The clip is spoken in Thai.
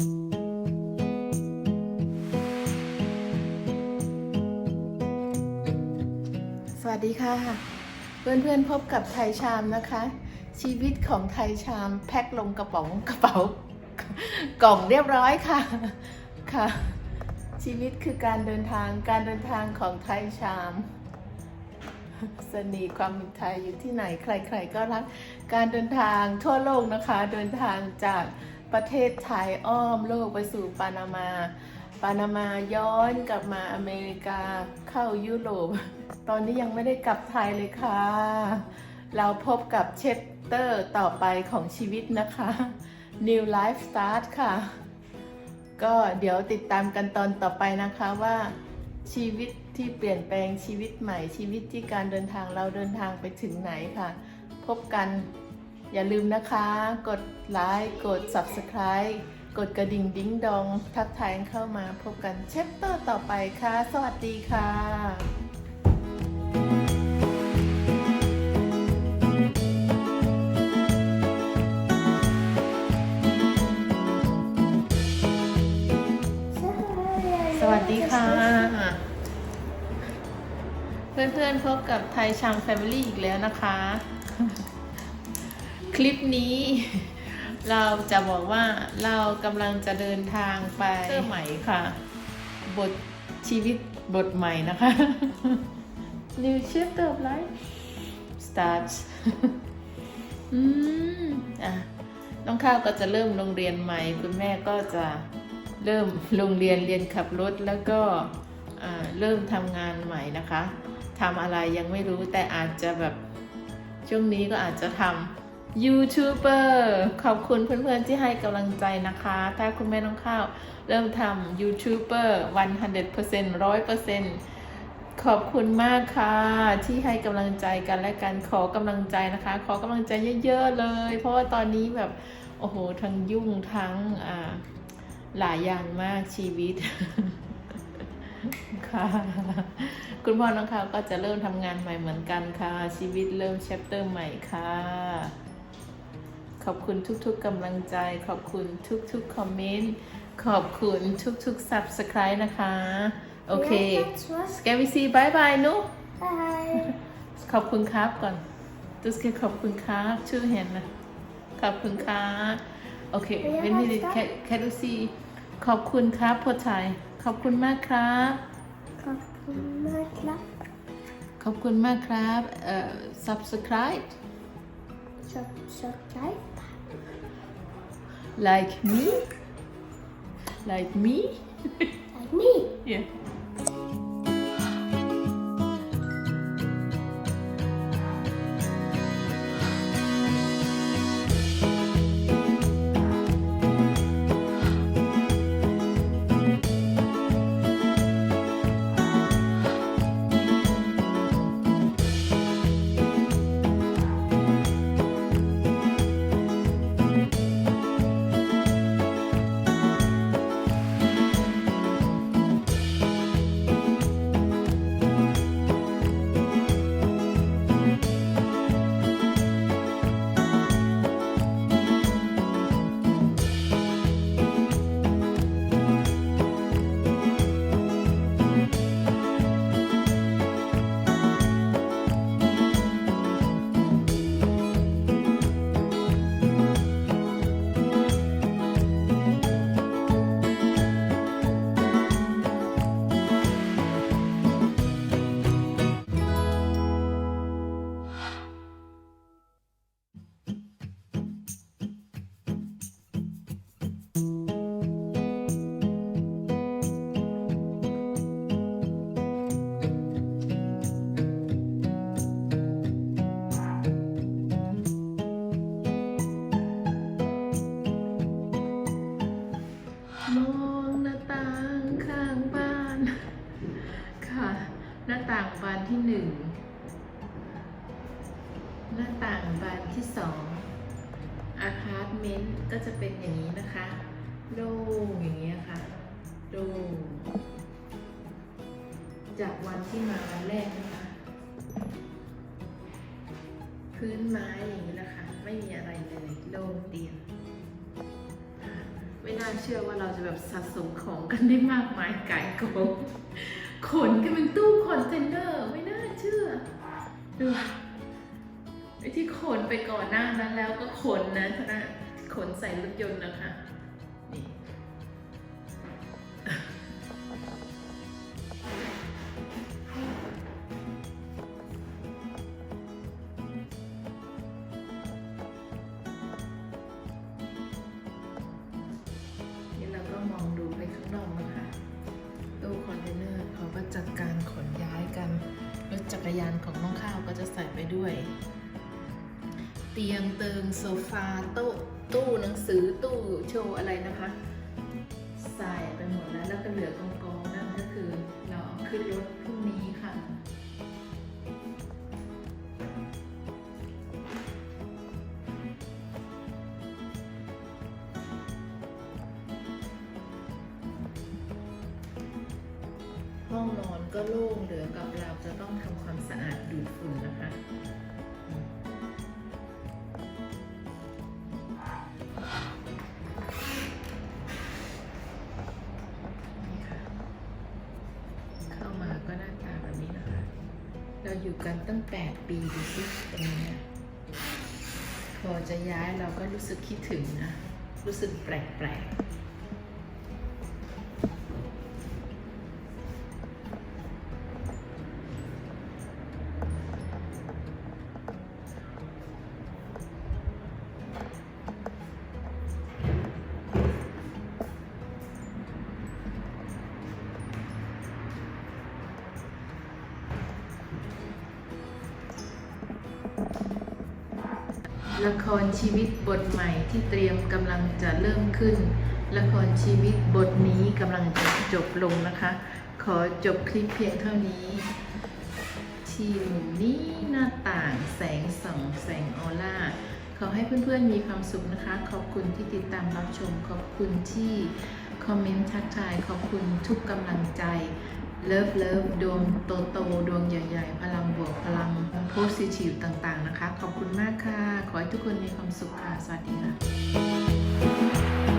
สวัสดีค่ะ เพื่อนๆพบกับไทยชามนะคะ ชีวิตของไทยชามแพ็คลงกระป๋องกระเป๋ากล่องเรียบร้อยค่ะค่ะ ชีวิตคือการเดินทางการเดินทางของไทยชามเสน่ห์ความเป็นไทยอยู่ที่ไหนใคร ๆ ก็รักการเดินทางทั่วโลกนะคะ เดินทางจาก ประเทศไทยอ้อมโลกไปสู่ปานามา ปานามาย้อนกลับมาอเมริกาเข้ายุโรป ตอนนี้ยังไม่ได้กลับไทยเลยค่ะ เราพบกับเชปเตอร์ต่อไปของชีวิตนะคะ New Life Start ค่ะ ก็เดี๋ยวติดตามกันตอนต่อไปนะคะว่าชีวิตที่เปลี่ยนแปลงชีวิตใหม่ชีวิตที่การเดินทางเราเดินทางไปถึงไหนค่ะ พบกัน อย่าลืมนะคะ กดไลค์ กด Subscribe กดกระดิ่งดิ้งดอง ทักทายเข้ามาพบกันเชปเตอร์ต่อไปค่ะ สวัสดีค่ะสวัสดีค่ะ เพื่อนๆพบกับไทยชามแฟมิลี่อีกแล้วนะคะ คลิปนี้เราจะบอกว่าเรากำลังจะเดินทางไปเรื่องใหม่ค่ะ บทชีวิตบทใหม่นะคะ New chapter of life starts อืมอะน้องข้าวก็จะเริ่มโรงเรียนใหม่ คุณแม่ก็จะเริ่มโรงเรียนเรียนขับรถแล้วก็อ่าเริ่มทำงานใหม่นะคะทำอะไรยังไม่รู้แต่อาจจะแบบช่วงนี้ก็อาจจะทำ ยูทูบเบอร์ขอบคุณเพื่อนๆที่ให้กำลังใจนะคะ ถ้าคุณแม่น้องข้าว เริ่มทำยูทูบเบอร์100% 100%ขอบคุณมากค่ะ ที่ให้กำลังใจกันและกันขอกำลังใจนะคะ ขอกำลังใจเยอะๆเลย เพราะว่าตอนนี้แบบ โอ้โห ทั้งยุ่งทั้งอ่าหลายอย่างมากชีวิตค่ะ คุณพ่อน้องเขาวก็จะเริ่มทำงานใหม่เหมือนกันค่ะ ชีวิตเริ่มแชปเตอร์ใหม่ค่ะ อบคุณทุกๆกำลังใจ ขอบคุณทุกๆคอมเมนต์ขอบคุณทุกๆ subscribe นะคะ โอเค Ska vi säga bye bye nu? Bye. ขอบคุณครับก่อนตุสเคขอบคุณครับชื่อเห็นนะขอบคุณครับโอเคเรียกเวนนี่ว่าแค่แค่ดูซีขอบคุณครับพอไทยขอบคุณมากครับ ขอบคุณมากครับ ขอบคุณมากครับเอ่อ subscribe ชอบชอบใจ like me like me like me yeah มองหน้าต่างข้างบ้าน ค่ะ หน้าต่างบานที่หนึ่งหน้าต่างบานที่สองอาพาร์ตเมนต์ก็จะเป็นอย่างนี้นะคะ โล่อย่างนี้ยค่ะโล่จากวันที่มาวันแรกนะคะ พื้นไม้อย่างนี้แหละค่ะไม่มีอะไรเลยโล่งเตียงไม่น่าเชื่อว่าเราจะแบบสะสมของกันได้มากมายไก่กองขนกันเป็นตู้คอนเทนเนอร์ไม่น่าเชื่อดูไอ้ที่ขนไปก่อนหน้านั้นแล้วก็ขนนะคณะขนใส่รถยนต์นะคะ รยานของน้องข้าวก็จะใส่ไปด้วย เตียงเติงโซฟาโต๊ะตู้หนังสือตู้โชว์อะไรนะคะ ใส่ไปหมดแล้วแล้วก็เหลือกองกองๆนั่นก็คือเราเอาขึ้นรถพรุ่งนี้ค่ะห้องนอนก็โล่งเหลือกับ ต้องทำความสะอาดดูดฝุ่นนะคะอืมนี่ค่ะเข้ามาก็หน้าตาแบบนี้นะคะ เราอยู่กันตั้ง 8 ปีดูสิตรงนี้พอจะย้ายเราก็รู้สึกคิดถึงนะ รู้สึกแปลกๆ ละครชีวิตบทใหม่ที่เตรียมกำลังจะเริ่มขึ้น ละครชีวิตบทนี้กำลังจะจบลงนะคะ ขอจบคลิปเพียงเท่านี้ ที่มุมนี้หน้าต่างแสงส่องแสงออร่าขอให้เพื่อนๆมีความสุขนะคะ ขอบคุณที่ติดตามรับชม ขอบคุณที่คอมเมนต์ทักทาย ขอบคุณทุกกำลังใจ เลิฟเลิฟดวงโตโตดวงใหญ่ ๆ พลังบวกพลังโพสิทีฟต่างๆนะคะ ขอบคุณมากค่ะ ขอให้ทุกคนมีความสุขค่ะ สวัสดีค่ะ